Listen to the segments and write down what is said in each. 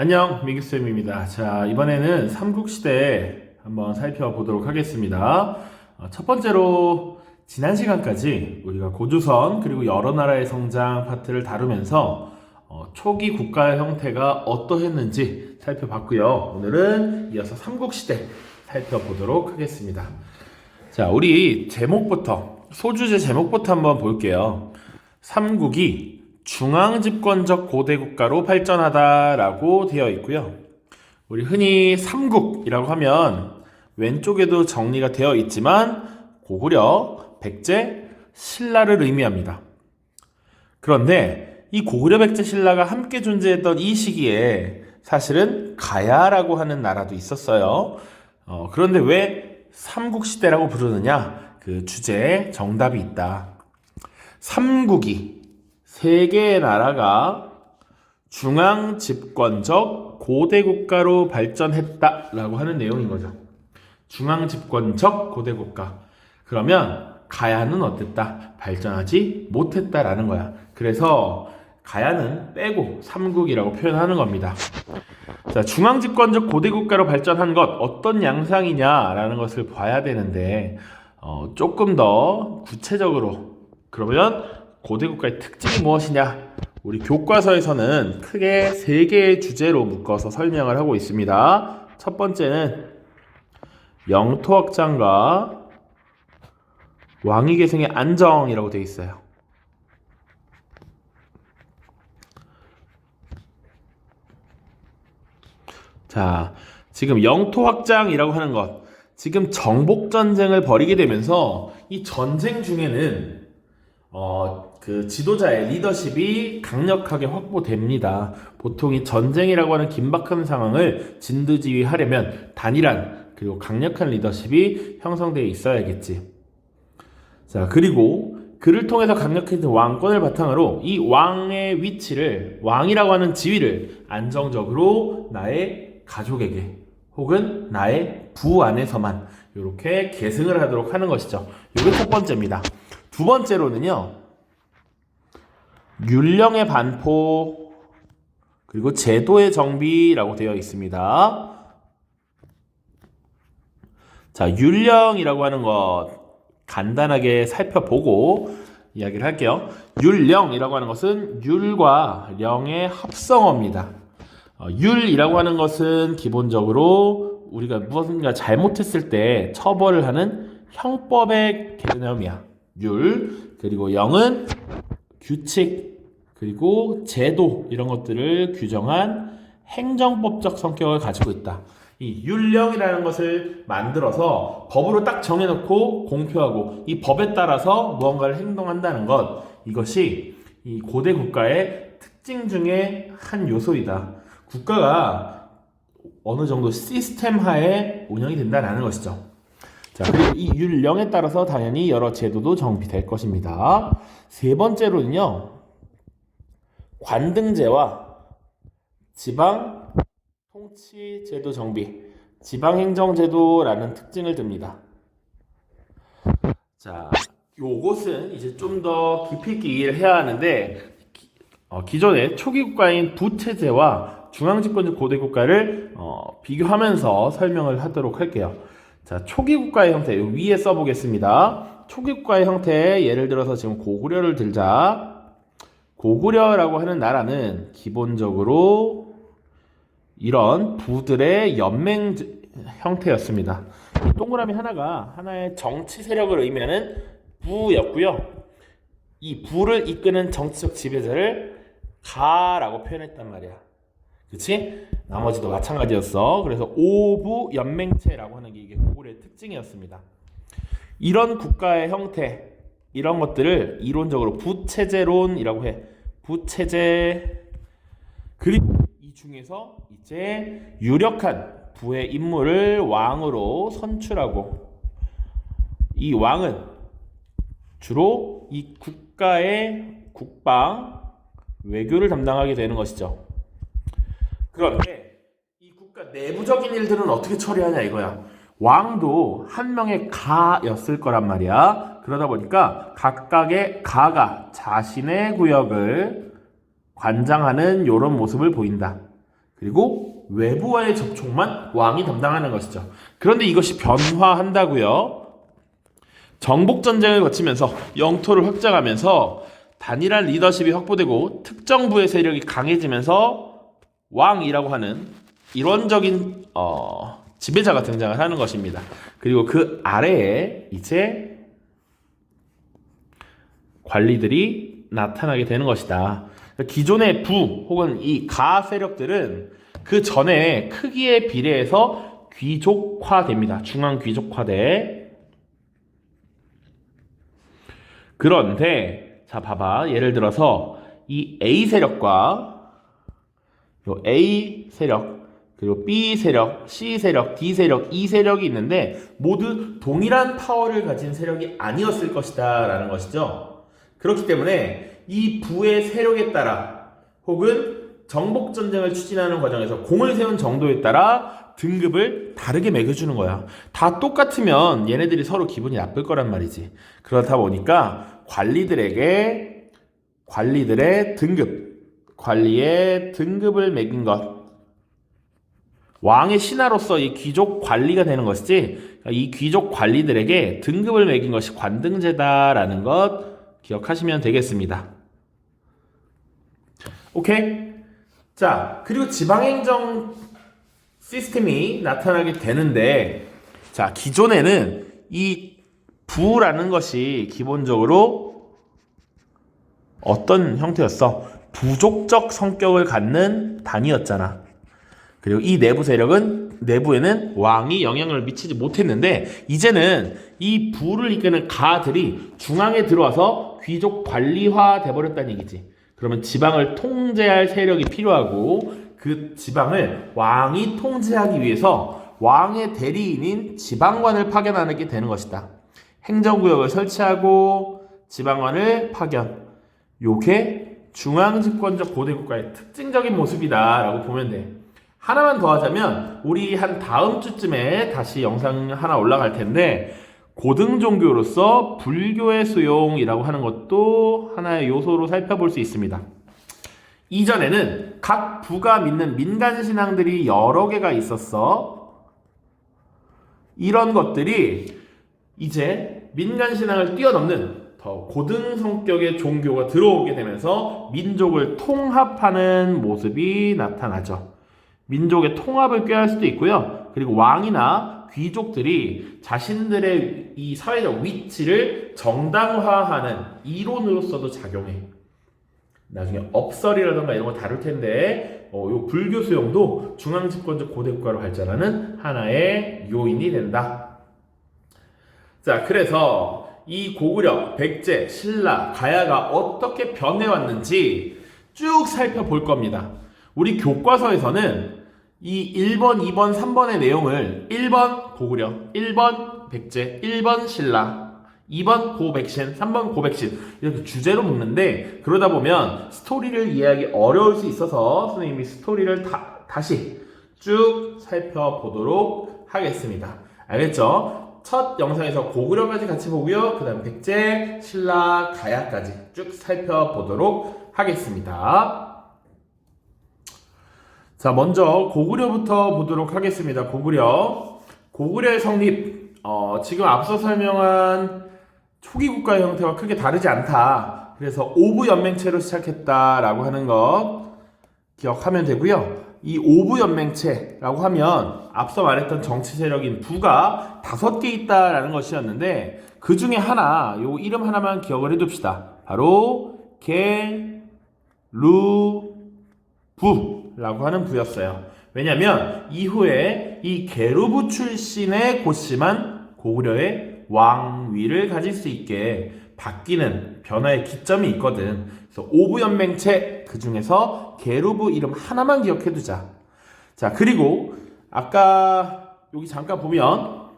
안녕, 미기쌤입니다. 자, 이번에는 삼국시대 한번 살펴보도록 하겠습니다. 어, 첫 번째로, 지난 시간까지 우리가 고조선 그리고 여러 나라의 성장 파트를 다루면서 어, 초기 국가의 형태가 어떠했는지 살펴봤고요. 오늘은 이어서 삼국시대 살펴보도록 하겠습니다. 자, 우리 제목부터, 소주제 제목부터 한번 볼게요. 삼국이 중앙 집권적 고대 국가로 발전하다라고 되어 있고요. 우리 흔히 삼국이라고 하면 왼쪽에도 정리가 되어 있지만 고구려, 백제, 신라를 의미합니다. 그런데 이 고구려, 백제, 신라가 함께 존재했던 이 시기에 사실은 가야라고 하는 나라도 있었어요. 어, 그런데 왜 삼국시대라고 부르느냐? 그 주제에 정답이 있다. 삼국이 세 개의 나라가 중앙 집권적 고대 국가로 발전했다라고 하는 내용인 거죠. 중앙 집권적 고대 국가. 그러면 가야는 어땠다? 발전하지 못했다라는 거야. 그래서 가야는 빼고 삼국이라고 표현하는 겁니다. 자, 중앙 집권적 고대 국가로 발전한 것 어떤 양상이냐라는 것을 봐야 되는데 어, 조금 더 구체적으로 그러면 고대 국가의 특징이 무엇이냐? 우리 교과서에서는 크게 세 개의 주제로 묶어서 설명을 하고 있습니다. 첫 번째는 영토 확장과 왕위 계승의 안정이라고 되어 있어요. 자, 지금 영토 확장이라고 하는 것, 지금 정복 전쟁을 벌이게 되면서 이 전쟁 중에는 어, 그 지도자의 리더십이 강력하게 확보됩니다. 보통 이 전쟁이라고 하는 긴박한 상황을 진두지휘하려면 단일한 그리고 강력한 리더십이 형성되어 있어야겠지. 자, 그리고 그를 통해서 강력해진 왕권을 바탕으로 이 왕의 위치를 왕이라고 하는 지위를 안정적으로 나의 가족에게 혹은 나의 부 안에서만 이렇게 계승을 하도록 하는 것이죠. 이게 첫 번째입니다. 두 번째로는요. 율령의 반포 그리고 제도의 정비라고 되어 있습니다. 자, 율령이라고 하는 것 간단하게 살펴보고 이야기를 할게요. 율령이라고 하는 것은 율과 령의 합성어입니다. 어, 율이라고 하는 것은 기본적으로 우리가 무엇인가 잘못했을 때 처벌을 하는 형법의 개념이야. 율 그리고 영은 규칙 그리고 제도 이런 것들을 규정한 행정법적 성격을 가지고 있다. 이 율령이라는 것을 만들어서 법으로 딱 정해놓고 공표하고 이 법에 따라서 무언가를 행동한다는 것 이것이 이 고대 국가의 특징 중에 한 요소이다. 국가가 어느 정도 시스템 하에 운영이 된다는 것이죠. 자, 이 율령에 따라서 당연히 여러 제도도 정비될 것입니다. 세 번째로는요, 관등제와 지방 통치 제도 정비, 지방 행정 제도라는 특징을 듭니다. 자, 요것은 이제 좀 더 깊이 이해를 해야 하는데, 기, 어, 기존의 초기 국가인 부체제와 중앙집권적 고대 국가를 어, 비교하면서 설명을 하도록 할게요. 자, 초기 국가의 형태 위에 써보겠습니다. 초기 국가의 형태 예를 들어서 지금 고구려를 들자. 고구려라고 하는 나라는 기본적으로 이런 부들의 연맹 형태였습니다. 이 동그라미 하나가 하나의 정치 세력을 의미하는 부였고요. 이 부를 이끄는 정치적 지배자를 가라고 표현했단 말이야. 그치? 나머지도 마찬가지였어. 그래서 오부 연맹체라고 하는 게 이게 고구려의 특징이었습니다. 이런 국가의 형태, 이런 것들을 이론적으로 부체제론이라고 해. 부체제. 그리고 이 중에서 이제 유력한 부의 인물을 왕으로 선출하고 이 왕은 주로 이 국가의 국방, 외교를 담당하게 되는 것이죠. 그런데 이 국가 내부적인 일들은 어떻게 처리하냐 이거야. 왕도 한 명의 가였을 거란 말이야. 그러다 보니까 각각의 가가 자신의 구역을 관장하는 이런 모습을 보인다. 그리고 외부와의 접촉만 왕이 담당하는 것이죠. 그런데 이것이 변화한다고요. 정복 전쟁을 거치면서 영토를 확장하면서 단일한 리더십이 확보되고 특정 부의 세력이 강해지면서 왕이라고 하는 일원적인 어, 지배자가 등장을 하는 것입니다. 그리고 그 아래에 이제 관리들이 나타나게 되는 것이다. 기존의 부 혹은 이 가 세력들은 그 전에 크기에 비례해서 귀족화됩니다. 중앙 귀족화돼. 그런데 자 봐봐 예를 들어서 이 A 세력과 요 A 세력 그리고 B 세력, C 세력, D 세력, E 세력이 있는데 모두 동일한 파워를 가진 세력이 아니었을 것이다 라는 것이죠. 그렇기 때문에 이 부의 세력에 따라 혹은 정복 전쟁을 추진하는 과정에서 공을 세운 정도에 따라 등급을 다르게 매겨주는 거야. 다 똑같으면 얘네들이 서로 기분이 나쁠 거란 말이지. 그렇다 보니까 관리들에게 관리들의 등급, 관리의 등급을 매긴 것. 왕의 신하로서 이 귀족 관리가 되는 것이지 이 귀족 관리들에게 등급을 매긴 것이 관등제다라는 것 기억하시면 되겠습니다. 오케이? 자, 그리고 지방행정 시스템이 나타나게 되는데 자, 기존에는 이 부라는 것이 기본적으로 어떤 형태였어? 부족적 성격을 갖는 단위였잖아. 그리고 이 내부 세력은 내부에는 왕이 영향을 미치지 못했는데 이제는 이 부를 이끄는 가들이 중앙에 들어와서 귀족 관리화 돼버렸다는 얘기지. 그러면 지방을 통제할 세력이 필요하고 그 지방을 왕이 통제하기 위해서 왕의 대리인인 지방관을 파견하게 되는 것이다. 행정구역을 설치하고 지방관을 파견. 요게 중앙집권적 고대국가의 특징적인 모습이다라고 보면 돼. 하나만 더 하자면 우리 한 다음 주쯤에 다시 영상 하나 올라갈 텐데 고등 종교로서 불교의 수용이라고 하는 것도 하나의 요소로 살펴볼 수 있습니다. 이전에는 각 부가 믿는 민간 신앙들이 여러 개가 있었어. 이런 것들이 이제 민간 신앙을 뛰어넘는 더 고등 성격의 종교가 들어오게 되면서 민족을 통합하는 모습이 나타나죠. 민족의 통합을 꾀할 수도 있고요. 그리고 왕이나 귀족들이 자신들의 이 사회적 위치를 정당화하는 이론으로서도 작용해. 나중에 업설이라던가 이런 거 다룰 텐데, 어, 요 불교 수용도 중앙 집권적 고대 국가로 발전하는 하나의 요인이 된다. 자, 그래서 이 고구려, 백제, 신라, 가야가 어떻게 변해왔는지 쭉 살펴볼 겁니다. 우리 교과서에서는 이 1번, 2번, 3번의 내용을 1번 고구려, 1번 백제, 1번 신라, 2번 고백신, 3번 고백신 이렇게 주제로 묶는데 그러다 보면 스토리를 이해하기 어려울 수 있어서 선생님이 스토리를 다, 다시 쭉 살펴보도록 하겠습니다. 알겠죠? 첫 영상에서 고구려까지 같이 보고요. 그 다음 백제, 신라, 가야까지 쭉 살펴보도록 하겠습니다. 자, 먼저 고구려부터 보도록 하겠습니다. 고구려. 고구려의 성립. 어, 지금 앞서 설명한 초기 국가의 형태와 크게 다르지 않다. 그래서 오부 연맹체로 시작했다라고 하는 것 기억하면 되고요. 이 오부 연맹체라고 하면 앞서 말했던 정치 세력인 부가 다섯 개 있다라는 것이었는데 그 중에 하나, 요 이름 하나만 기억을 해둡시다. 바로 개, 루, 부. 라고 하는 부였어요. 왜냐면 이후에 이 게르부 출신의 고씨만 고구려의 왕위를 가질 수 있게 바뀌는 변화의 기점이 있거든. 그래서 오부연맹체 그 중에서 게르부 이름 하나만 기억해 두자. 자, 그리고 아까 여기 잠깐 보면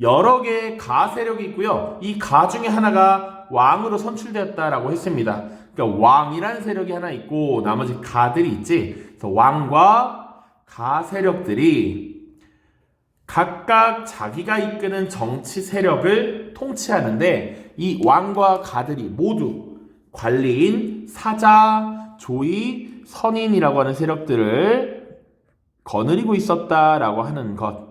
여러 개의 가 세력이 있고요. 이 가 중에 하나가 왕으로 선출되었다라고 했습니다. 그러니까 왕이란 세력이 하나 있고 나머지 가들이 있지. 그래서 왕과 가 세력들이 각각 자기가 이끄는 정치 세력을 통치하는데 이 왕과 가들이 모두 관리인, 사자, 조이, 선인이라고 하는 세력들을 거느리고 있었다라고 하는 것.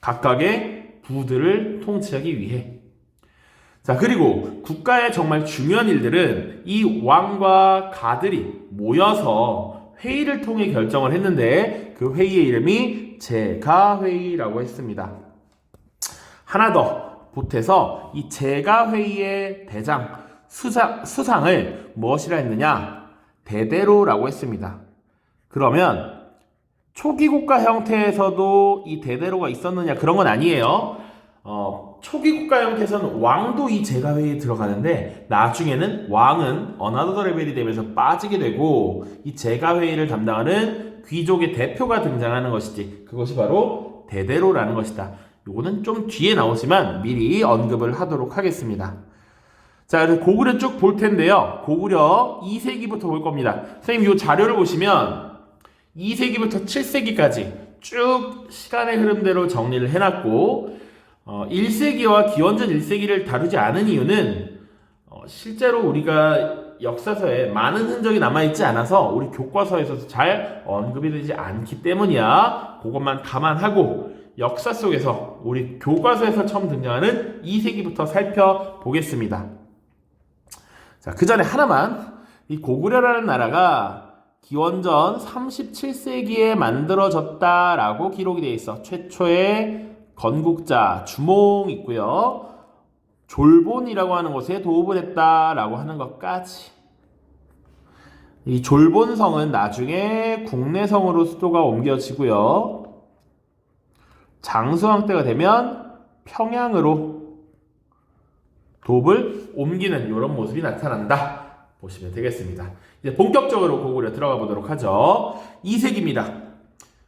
각각의 부들을 통치하기 위해. 자, 그리고 국가의 정말 중요한 일들은 이 왕과 가들이 모여서 회의를 통해 결정을 했는데 그 회의의 이름이 제가회의라고 했습니다. 하나 더 보태서 이 제가회의의 대장 수상, 수상을 무엇이라 했느냐? 대대로라고 했습니다. 그러면 초기 국가 형태에서도 이 대대로가 있었느냐 그런 건 아니에요. 어, 초기 국가 형태에서는 왕도 이 제가회의에 들어가는데 나중에는 왕은 어나더 레벨이 되면서 빠지게 되고 이 제가회의를 담당하는 귀족의 대표가 등장하는 것이지 그것이 바로 대대로라는 것이다. 요거는 좀 뒤에 나오지만 미리 언급을 하도록 하겠습니다. 자, 그래서 고구려 쭉 볼 텐데요. 고구려 2세기부터 볼 겁니다. 선생님 이 자료를 보시면 2세기부터 7세기까지 쭉 시간의 흐름대로 정리를 해놨고 어, 1세기와 기원전 1세기를 다루지 않은 이유는 어, 실제로 우리가 역사서에 많은 흔적이 남아있지 않아서 우리 교과서에서도 잘 언급이 되지 않기 때문이야. 그것만 감안하고 역사 속에서 우리 교과서에서 처음 등장하는 2세기부터 살펴보겠습니다. 자, 그 전에 하나만 이 고구려라는 나라가 기원전 37세기에 만들어졌다라고 기록이 되어 있어. 최초의 건국자 주몽 있고요. 졸본이라고 하는 곳에 도읍을 했다라고 하는 것까지. 이 졸본성은 나중에 국내성으로 수도가 옮겨지고요. 장수왕 때가 되면 평양으로 도읍을 옮기는 이런 모습이 나타난다. 보시면 되겠습니다. 이제 본격적으로 고구려 들어가 보도록 하죠. 2세기입니다.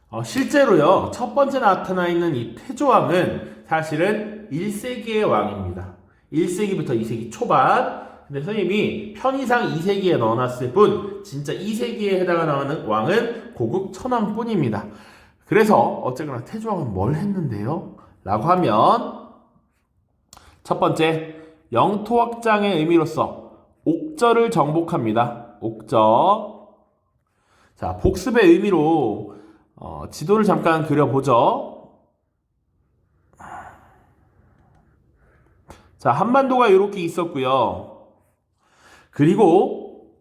어, 실제로요, 첫 번째 나타나 있는 이 태조왕은 사실은 1세기의 왕입니다. 1세기부터 2세기 초반. 근데 선생님이 편의상 2세기에 넣어놨을 뿐, 진짜 2세기에 해당하는 왕은 고국 천왕 뿐입니다. 그래서 어쨌거나 태조왕은 뭘 했는데요? 라고 하면, 첫 번째, 영토 확장의 의미로서 옥저를 정복합니다. 옥저. 자, 복습의 의미로 어, 지도를 잠깐 그려보죠. 자, 한반도가 이렇게 있었고요. 그리고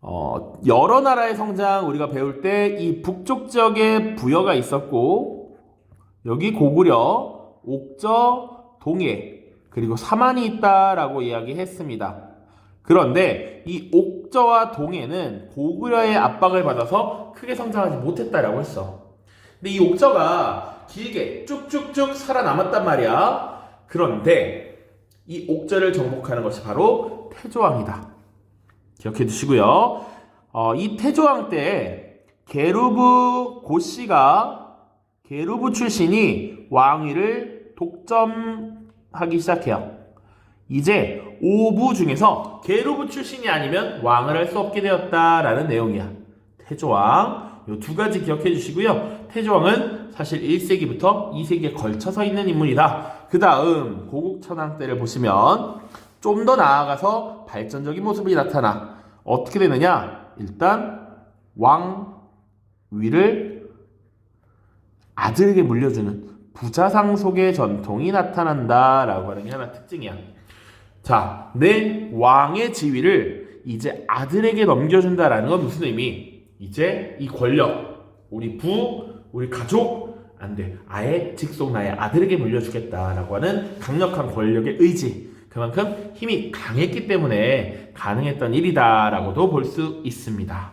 어, 여러 나라의 성장 우리가 배울 때 이 북쪽 지역에 부여가 있었고 여기 고구려, 옥저, 동해 그리고 사만이 있다라고 이야기했습니다. 그런데 이 옥저와 동해는 고구려의 압박을 받아서 크게 성장하지 못했다라고 했어. 근데 이 옥저가 길게 쭉쭉쭉 살아남았단 말이야. 그런데 이 옥저를 정복하는 것이 바로 태조왕이다. 기억해 두시고요. 어, 이 태조왕 때 게르브 고씨가 게르브 출신이 왕위를 독점 하기 시작해요. 이제 오부 중에서 게르브 출신이 아니면 왕을 할 수 없게 되었다라는 내용이야. 태조왕 이 두 가지 기억해 주시고요. 태조왕은 사실 1세기부터 2세기에 걸쳐서 있는 인물이다. 그 다음 고국천왕 때를 보시면 좀 더 나아가서 발전적인 모습이 나타나 어떻게 되느냐? 일단 왕 위를 아들에게 물려주는 부자 상속의 전통이 나타난다라고 하는 게 하나 특징이야. 자, 내 왕의 지위를 이제 아들에게 넘겨준다라는 건 무슨 의미? 이제 이 권력, 우리 부, 우리 가족, 안 돼. 아예 직속 나의 아들에게 물려주겠다라고 하는 강력한 권력의 의지. 그만큼 힘이 강했기 때문에 가능했던 일이다라고도 볼 수 있습니다.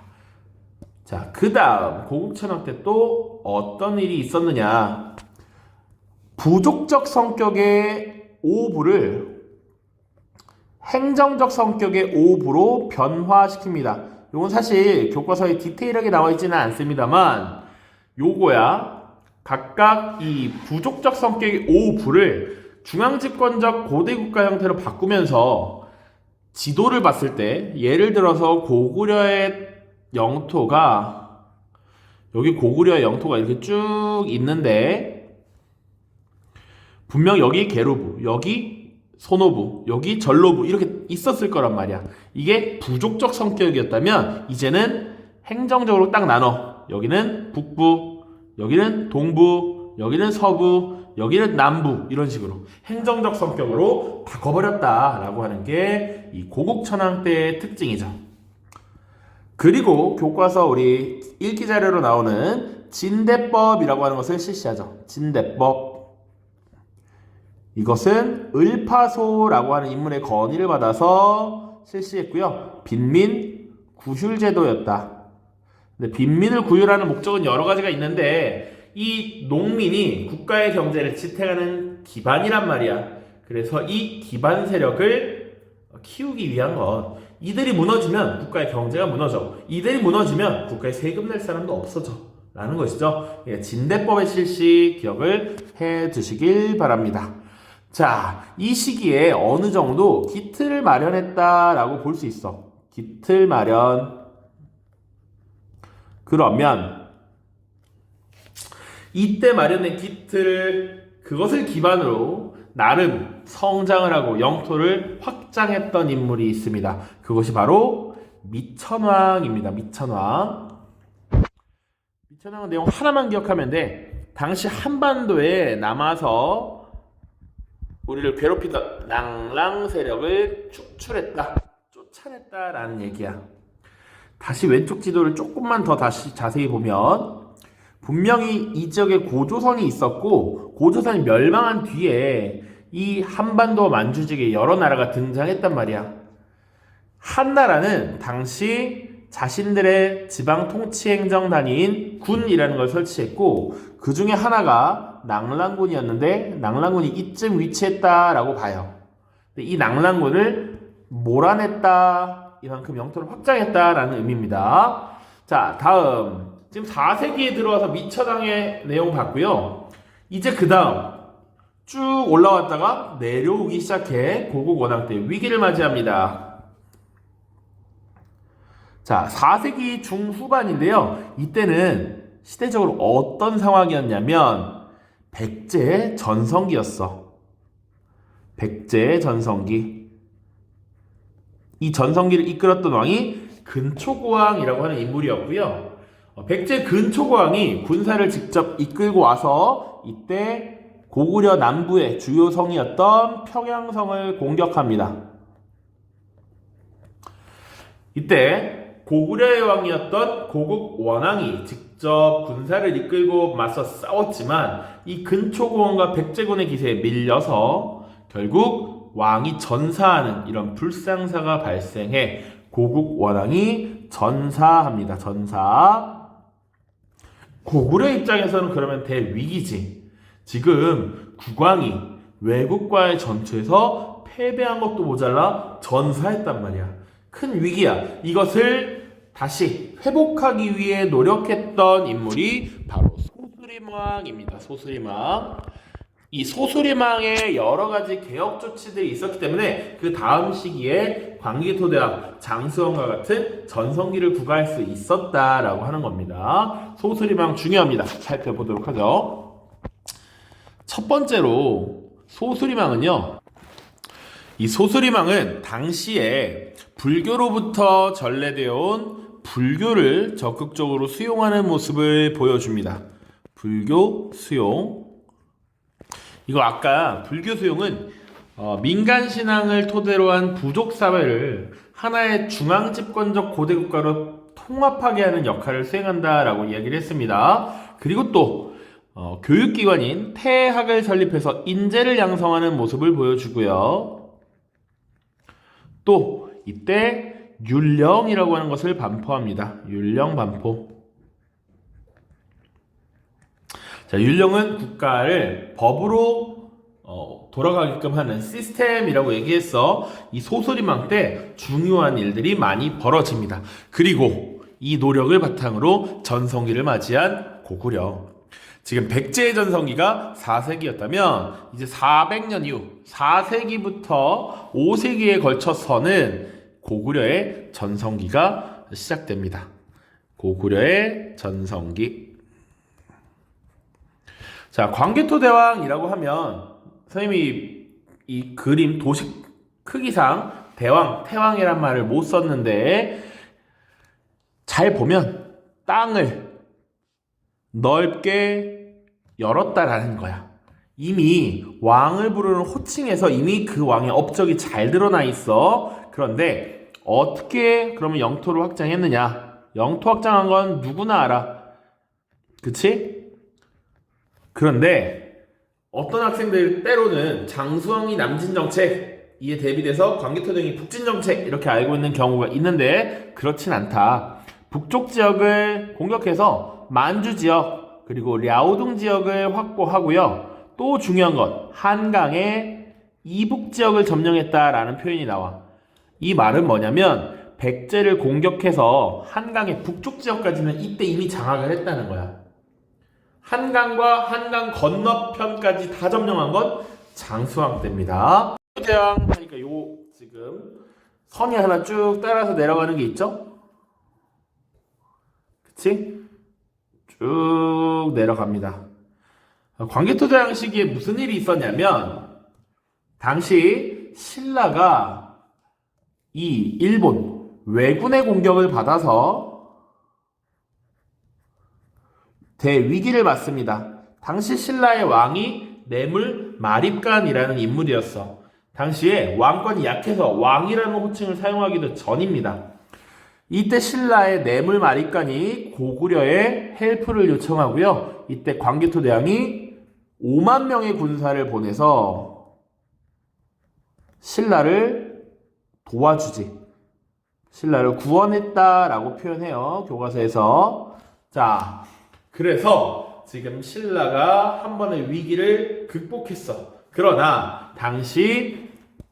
자, 그 다음, 고국천왕 때또 어떤 일이 있었느냐. 부족적 성격의 오부를 행정적 성격의 오부로 변화시킵니다. 이건 사실 교과서에 디테일하게 나와 있지는 않습니다만 요거야 각각 이 부족적 성격의 오부를 중앙집권적 고대국가 형태로 바꾸면서 지도를 봤을 때 예를 들어서 고구려의 영토가 여기 고구려의 영토가 이렇게 쭉 있는데 분명 여기 게르부 여기 손오부, 여기 전로부 이렇게 있었을 거란 말이야. 이게 부족적 성격이었다면 이제는 행정적으로 딱 나눠. 여기는 북부, 여기는 동부, 여기는 서부, 여기는 남부 이런 식으로 행정적 성격으로 바꿔버렸다라고 하는 게 이 고국천왕 때의 특징이죠. 그리고 교과서 우리 읽기 자료로 나오는 진대법이라고 하는 것을 실시하죠. 진대법. 이것은 을파소라고 하는 인물의 건의를 받아서 실시했고요. 빈민 구휼 제도였다. 근데 빈민을 구휼하는 목적은 여러 가지가 있는데 이 농민이 국가의 경제를 지탱하는 기반이란 말이야. 그래서 이 기반 세력을 키우기 위한 것. 이들이 무너지면 국가의 경제가 무너져. 이들이 무너지면 국가에 세금 낼 사람도 없어져. 라는 것이죠. 예, 진대법의 실시 기억을 해 두시길 바랍니다. 자, 이 시기에 어느 정도 기틀을 마련했다라고 볼 수 있어. 기틀 마련. 그러면 이때 마련된 기틀 그것을 기반으로 나름 성장을 하고 영토를 확장했던 인물이 있습니다. 그것이 바로 미천왕입니다. 미천왕. 미천왕은 내용 하나만 기억하면 돼. 당시 한반도에 남아서 우리를 괴롭히던 낭랑 세력을 축출했다, 쫓아냈다라는 얘기야. 다시 왼쪽 지도를 조금만 더 다시 자세히 보면 분명히 이 지역에 고조선이 있었고 고조선이 멸망한 뒤에 이 한반도 만주지역에 여러 나라가 등장했단 말이야. 한 나라는 당시 자신들의 지방 통치 행정 단위인 군이라는 걸 설치했고 그 중에 하나가 낭랑군이었는데 낭랑군이 이쯤 위치했다라고 봐요. 이 낭랑군을 몰아냈다 이만큼 영토를 확장했다라는 의미입니다. 자 다음 지금 4세기에 들어와서 미처당의 내용 봤고요. 이제 그 다음 쭉 올라왔다가 내려오기 시작해 고국 원왕 때 위기를 맞이합니다. 자, 4세기 중후반인데요. 이때는 시대적으로 어떤 상황이었냐면 백제 전성기였어. 백제 전성기. 이 전성기를 이끌었던 왕이 근초고왕이라고 하는 인물이었고요. 어, 백제 근초고왕이 군사를 직접 이끌고 와서 이때 고구려 남부의 주요 성이었던 평양성을 공격합니다. 이때 고구려의 왕이었던 고국 원왕이 직접 군사를 이끌고 맞서 싸웠지만 이 근초고원과 백제군의 기세에 밀려서 결국 왕이 전사하는 이런 불상사가 발생해 고국 원왕이 전사합니다. 전사. 고구려 입장에서는 그러면 대위기지. 지금 국왕이 외국과의 전투에서 패배한 것도 모자라 전사했단 말이야. 큰 위기야. 이것을 다시 회복하기 위해 노력했던 인물이 바로 소수리망입니다. 소수리망. 이 소수리망의 여러 가지 개혁 조치들이 있었기 때문에 그 다음 시기에 광기토대왕 장수왕과 같은 전성기를 구가할 수 있었다라고 하는 겁니다. 소수리망 중요합니다. 살펴보도록 하죠. 첫 번째로 소수리망은요. 이 소수리망은 당시에 불교로부터 전래되어 온 불교를 적극적으로 수용하는 모습을 보여줍니다. 불교 수용. 이거 아까 불교 수용은 어, 민간 신앙을 토대로 한 부족 사회를 하나의 중앙 집권적 고대 국가로 통합하게 하는 역할을 수행한다라고 이야기를 했습니다. 그리고 또 어, 교육기관인 태학을 설립해서 인재를 양성하는 모습을 보여주고요. 또 이때 율령이라고 하는 것을 반포합니다. 율령 반포. 자, 율령은 국가를 법으로 어, 돌아가게끔 하는 시스템이라고 얘기했어. 이 소설이망 때 중요한 일들이 많이 벌어집니다. 그리고 이 노력을 바탕으로 전성기를 맞이한 고구려. 지금 백제의 전성기가 4세기였다면 이제 400년 이후 4세기부터 5세기에 걸쳐서는 고구려의 전성기가 시작됩니다. 고구려의 전성기. 자, 광개토 대왕이라고 하면 선생님이 이 그림 도식 크기상 대왕, 태왕이란 말을 못 썼는데 잘 보면 땅을 넓게 열었다라는 거야. 이미 왕을 부르는 호칭에서 이미 그 왕의 업적이 잘 드러나 있어. 그런데 어떻게 그러면 영토를 확장했느냐? 영토 확장한 건 누구나 알아. 그치? 그런데 어떤 학생들 때로는 장수왕이 남진 정책 이에 대비돼서 광개토등이 북진 정책 이렇게 알고 있는 경우가 있는데 그렇진 않다. 북쪽 지역을 공격해서 만주 지역 그리고 랴오둥 지역을 확보하고요. 또 중요한 건 한강의 이북 지역을 점령했다라는 표현이 나와. 이 말은 뭐냐면 백제를 공격해서 한강의 북쪽 지역까지는 이때 이미 장악을 했다는 거야. 한강과 한강 건너편까지 다 점령한 건 장수왕 때입니다. 대왕 하니까 요 지금 선이 하나 쭉 따라서 내려가는 게 있죠? 그치? 쭉 내려갑니다. 광개토대왕 시기에 무슨 일이 있었냐면 당시 신라가 이 일본 왜군의 공격을 받아서 대위기를 맞습니다. 당시 신라의 왕이 뇌물 마립간이라는 인물이었어. 당시에 왕권이 약해서 왕이라는 호칭을 사용하기도 전입니다. 이때 신라의 뇌물 마립간이 고구려에 헬프를 요청하고요. 이때 광개토 대왕이 5만 명의 군사를 보내서 신라를 도와주지. 신라를 구원했다라고 표현해요. 교과서에서. 자, 그래서 지금 신라가 한 번의 위기를 극복했어. 그러나 당시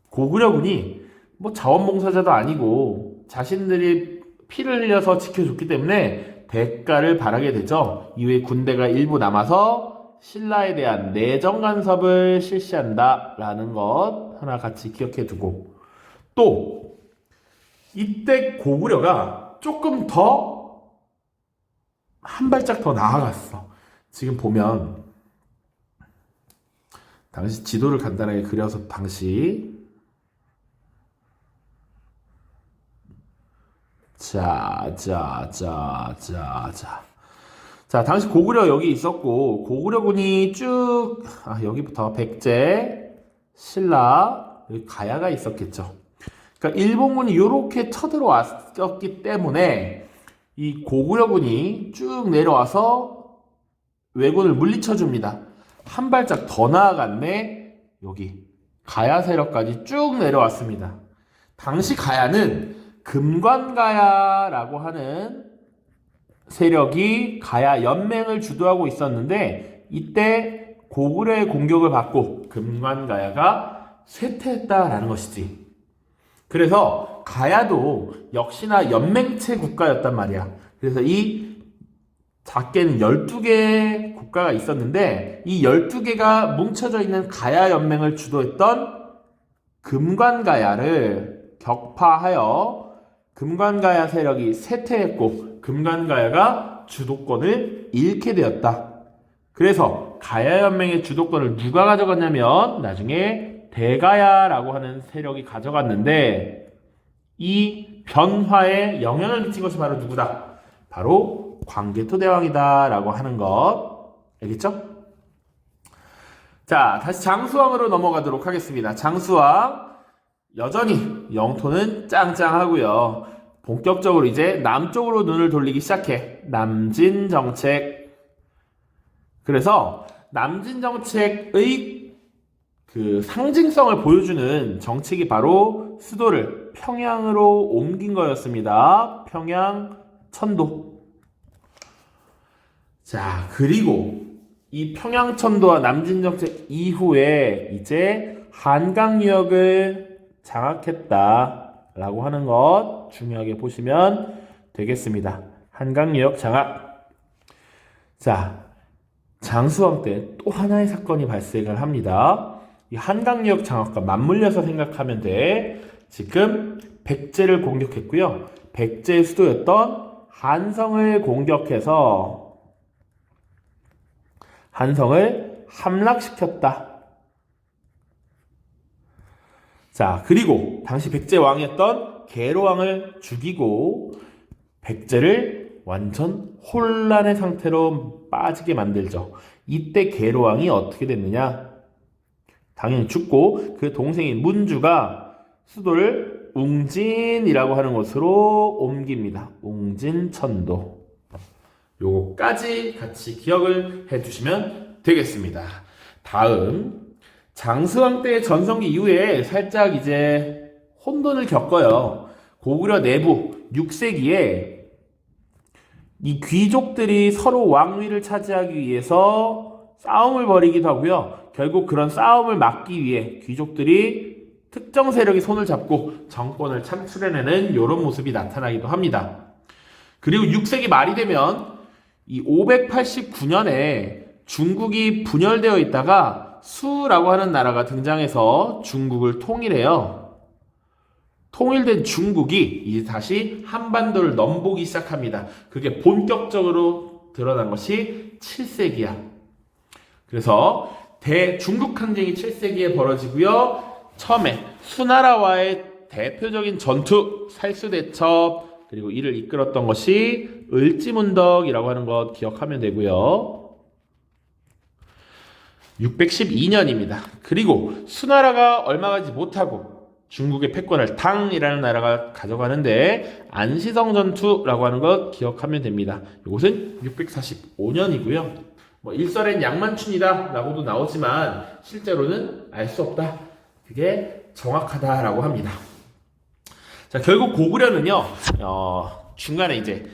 고구려군이 뭐 자원봉사자도 아니고 자신들이 피를 흘려서 지켜줬기 때문에 대가를 바라게 되죠. 이후에 군대가 일부 남아서 신라에 대한 내정 간섭을 실시한다라는 것 하나 같이 기억해 두고 또 이때 고구려가 조금 더 한 발짝 더 나아갔어. 지금 보면 당시 지도를 간단하게 그려서 당시 자, 자, 자, 자, 자. 자, 당시 고구려 여기 있었고 고구려군이 쭉 아, 여기부터 백제, 신라, 여기 가야가 있었겠죠. 그러니까 일본군이 이렇게 쳐들어왔었기 때문에 이 고구려군이 쭉 내려와서 왜군을 물리쳐 줍니다. 한 발짝 더 나아갔네. 여기 가야 세력까지 쭉 내려왔습니다. 당시 가야는 금관가야라고 하는 세력이 가야 연맹을 주도하고 있었는데 이때 고구려의 공격을 받고 금관가야가 쇠퇴했다라는 것이지. 그래서 가야도 역시나 연맹체 국가였단 말이야. 그래서 이 작게는 12개 국가가 있었는데 이 12개가 뭉쳐져 있는 가야 연맹을 주도했던 금관가야를 격파하여 금관가야 세력이 쇠퇴했고 금관가야가 주도권을 잃게 되었다. 그래서 가야 연맹의 주도권을 누가 가져갔냐면 나중에 대가야라고 하는 세력이 가져갔는데 이 변화에 영향을 미친 것이 바로 누구다? 바로 광개토 대왕이다라고 하는 것 알겠죠? 자, 다시 장수왕으로 넘어가도록 하겠습니다. 장수왕 여전히 영토는 짱짱하고요. 본격적으로 이제 남쪽으로 눈을 돌리기 시작해. 남진 정책. 그래서 남진 정책의 그 상징성을 보여주는 정책이 바로 수도를 평양으로 옮긴 거였습니다. 평양 천도. 자, 그리고 이 평양 천도와 남진 정책 이후에 이제 한강 유역을 장악했다라고 하는 것 중요하게 보시면 되겠습니다. 한강 유역 장악. 자, 장수왕 때 또 하나의 사건이 발생을 합니다. 이 한강유역 장악과 맞물려서 생각하면 돼. 지금 백제를 공격했고요. 백제의 수도였던 한성을 공격해서 한성을 함락시켰다. 자, 그리고 당시 백제 왕이었던 계로왕을 죽이고 백제를 완전 혼란의 상태로 빠지게 만들죠. 이때 계로왕이 어떻게 됐느냐? 당연히 죽고 그 동생인 문주가 수도를 웅진이라고 하는 곳으로 옮깁니다. 웅진천도. 요거까지 같이 기억을 해 주시면 되겠습니다. 다음 장수왕 때 전성기 이후에 살짝 이제 혼돈을 겪어요. 고구려 내부 6세기에 이 귀족들이 서로 왕위를 차지하기 위해서 싸움을 벌이기도 하고요. 결국 그런 싸움을 막기 위해 귀족들이 특정 세력이 손을 잡고 정권을 창출해내는 이런 모습이 나타나기도 합니다. 그리고 6세기 말이 되면 이 589년에 중국이 분열되어 있다가 수라고 하는 나라가 등장해서 중국을 통일해요. 통일된 중국이 이제 다시 한반도를 넘보기 시작합니다. 그게 본격적으로 드러난 것이 7세기야. 그래서 대중국 항쟁이 7세기에 벌어지고요. 처음에 수나라와의 대표적인 전투 살수대첩 그리고 이를 이끌었던 것이 을지문덕이라고 하는 것 기억하면 되고요. 612년입니다. 그리고 수나라가 얼마 가지 못하고 중국의 패권을 당이라는 나라가 가져가는데 안시성 전투라고 하는 것 기억하면 됩니다. 이것은 645년이고요. 뭐 일설엔 양만춘이다 라고도 나오지만 실제로는 알 수 없다. 그게 정확하다라고 합니다. 자 결국 고구려는요 어, 중간에 이제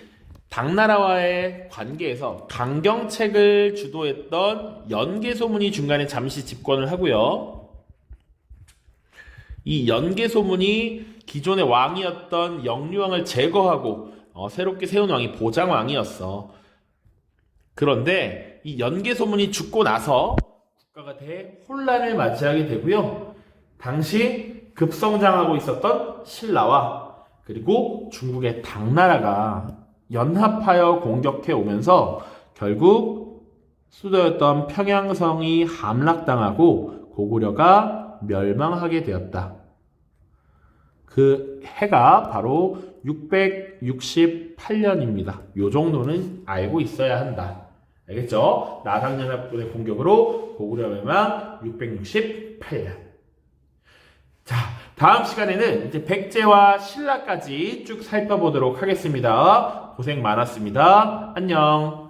당나라와의 관계에서 강경책을 주도했던 연개소문이 중간에 잠시 집권을 하고요. 이 연개소문이 기존의 왕이었던 영유왕을 제거하고 어, 새롭게 세운 왕이 보장왕이었어. 그런데 이 연개 소문이 죽고 나서 국가가 대혼란을 맞이하게 되고요. 당시 급성장하고 있었던 신라와 그리고 중국의 당나라가 연합하여 공격해 오면서 결국 수도였던 평양성이 함락당하고 고구려가 멸망하게 되었다. 그 해가 바로 668년입니다. 요 정도는 알고 있어야 한다. 알겠죠? 나상연합군의 공격으로 고구려 멸망 668년. 자, 다음 시간에는 이제 백제와 신라까지 쭉 살펴보도록 하겠습니다. 고생 많았습니다. 안녕.